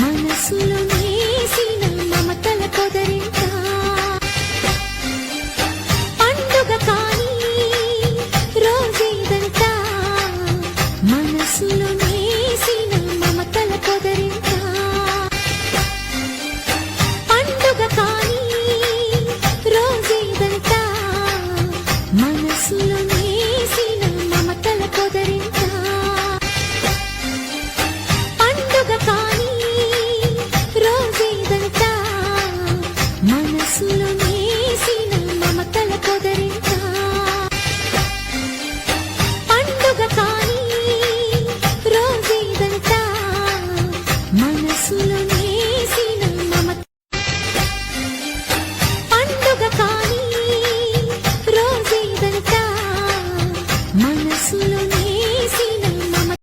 మనసులో